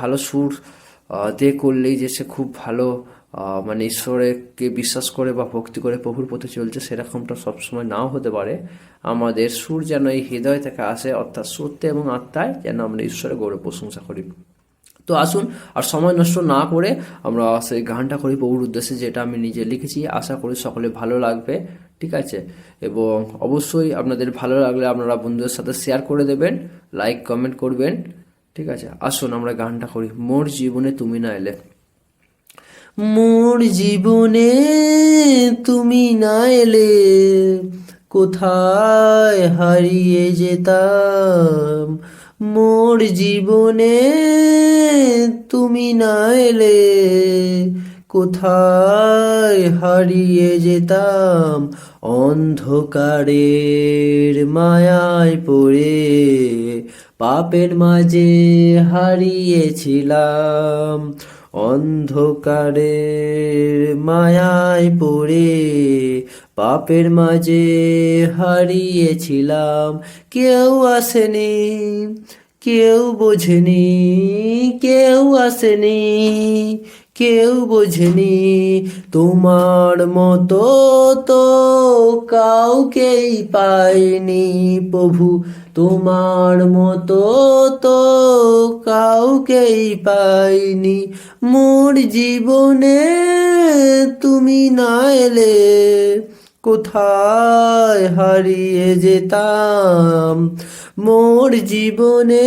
ভালো সুর দিয়ে করলেই যে সে খুব ভালো মানে ঈশ্বরকে বিশ্বাস করে বা ভক্তি করে প্রভুর পথে চলছে সেরকমটা সবসময় নাও হতে পারে। আমাদের সুর যেন এই হৃদয় থেকে আসে, অর্থাৎ সত্যে এবং আত্মায় যেন আমরা ঈশ্বরের গৌরব প্রশংসা করি। তো আসুন আর সময় নষ্ট না করে আমরা সেই গানটা করি প্রভুর উদ্দেশ্যে, যেটা আমি নিজে লিখেছি। আশা করি সকলে ভালো লাগবে, ঠিক আছে? এবং অবশ্যই আপনাদের ভালো লাগলে আপনারা বন্ধুদের সাথে শেয়ার করে দেবেন লাইক কমেন্ট করবেন। ঠিক আছে? আসুন, আমরা গানটা করি। মোর জীবনে তুমি না এলে। মোর জীবনে তুমি না এলে, কোথায় হারিয়ে যেতাম? মোর জীবনে তুমি না এলে কোথায় হারিয়ে যেতাম অন্ধকারের মায়ায় পড়ে? পাপের মাঝে হারিয়েছিলাম অন্ধকারের মায়ায় পড়ে। পাপের মাঝে হারিয়েছিলাম, কেউ আসেনি। কেউ বোঝেনি, কেউ আসেনি, কেউ বোঝেনি তোমার মতো তো কাউকেই পাইনি প্রভু। তোমার মতো তো কাউকেই পাইনি। মোর জীবনে তুমি না এলে কোথায় হারিয়ে যেতাম? মোর জীবনে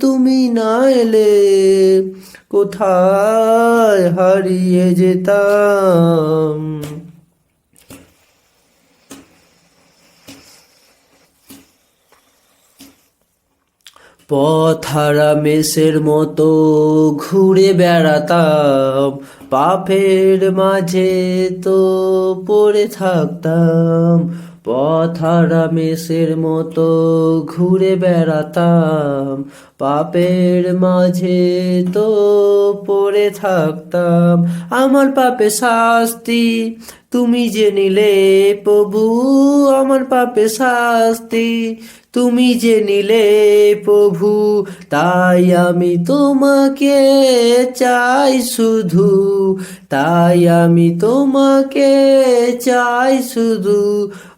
তুমি না এলে কোথায় হারিয়ে যেতাম? পথহারা মেষের মতো ঘুরে বেড়াতাম। পাপের মাঝে তো পড়ে থাকতাম। পথহারা মেষের মতো ঘুরে বেড়াতাম। পাপের মাঝে তো পড়ে থাকতাম। আমার পাপে শাস্তি তুমি যে নিলে প্রভু, আমার পাপে শাস্তি তুমি যে নিলে প্রভু, তাই আমি তোমাকে চাই শুধু, তাই আমি তোমাকে চাই শুধু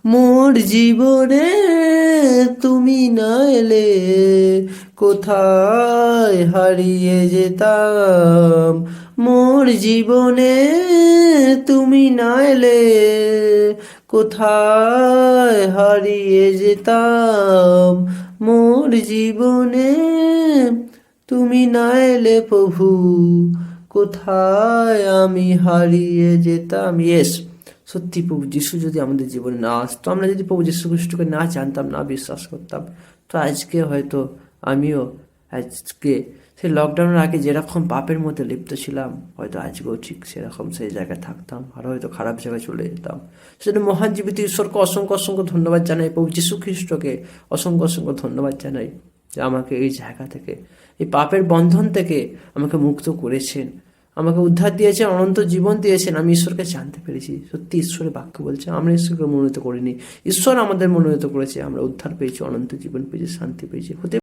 মোর জীবনে তুমি না এলে কোথায় হারিয়ে যেতাম? মোর জীবনে তুমি না এলে কোথায় হারিয়ে যেতাম? মোর জীবনে তুমি না এলে প্রভু, কোথায় আমি হারিয়ে যেতাম? ইয়েস সত্যি প্রভু যিশু যদি আমাদের জীবনে না আসতো, আমরা যদি প্রভু যিশু খ্রিস্টকে না জানতাম, না বিশ্বাস করতাম, তো আজকে হয়তো আমিও আজকে সেই লকডাউনের আগে যেরকম পাপের মধ্যে লিপ্ত ছিলাম, হয়তো আজকেও ঠিক সেরকম সেই জায়গায় থাকতাম, আর হয়তো খারাপ জায়গায় চলে যেতাম। সেজন্য মহান জীবিত ঈশ্বরকে অসংখ্য অসংখ্য ধন্যবাদ জানাই, প্রভু যিশু খ্রিস্টকে অসংখ্য অসংখ্য ধন্যবাদ জানাই যে আমাকে এই জায়গা থেকে, এই পাপের বন্ধন থেকে আমাকে মুক্ত করেছেন। আমাকে উদ্ধার দিয়েছেন অনন্ত জীবন দিয়েছেন। আমি ঈশ্বরকে জানতে পেরেছি। সত্যি ঈশ্বরের বাক্য বলছে, আমরা ঈশ্বরকে মনোনীত করিনি। ঈশ্বর আমাদের মনোনীত করেছে। আমরা উদ্ধার পেয়েছি, অনন্ত জীবন পেয়েছি, শান্তি পেয়েছি। হতে